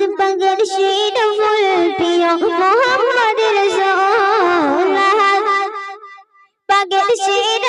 আহমদ বাগের শির ফুল প্রিয় মোহাম্মদ রসুল বাগের শির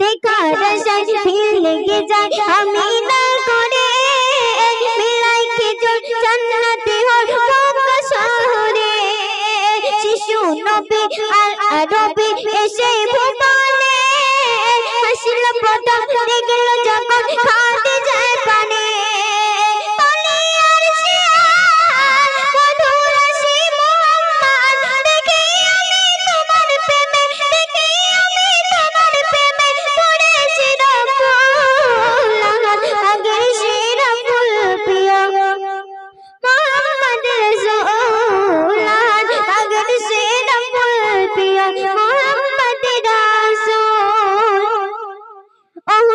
ভিড় লেগে যায় আমি না করে মিলাই খেজুর জান্নাতে মক্কা শহরে। শিশু নবী আর আরবি এসে ভুবনে হাসিল প্রথম দেখল যখন খাতে যায়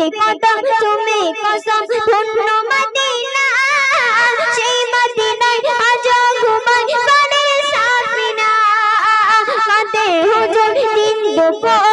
নবীর কদম তুমি কসম ধন্য মদিনা। সেই মদিনায় আজ ঘুমাই করে সাফিনা কাঁদে হুজুর, দিন দুপুর